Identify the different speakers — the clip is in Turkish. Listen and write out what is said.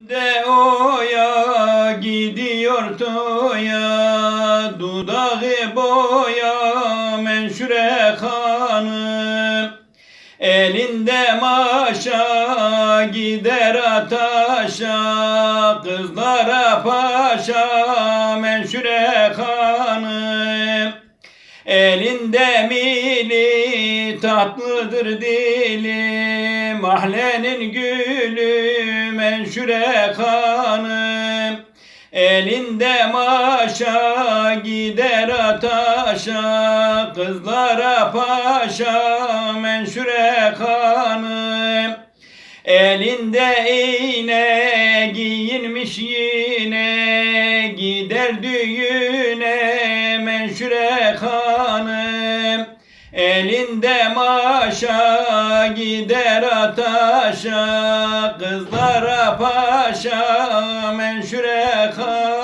Speaker 1: De oya gidiyor toya dudağı boya menşure hanım Elinde maşa gider ataşa kızlara paşa menşure hanım Elinde mili tatlıdır dili Mahlenin gülü menşure kanım. Elinde maşa gider ataşa Kızlara paşa menşure kanım. Elinde iğne giyinmiş yine Gider düğüne menşure hanım Elinde maşa gider ataşa Kızlara paşa menşure hanım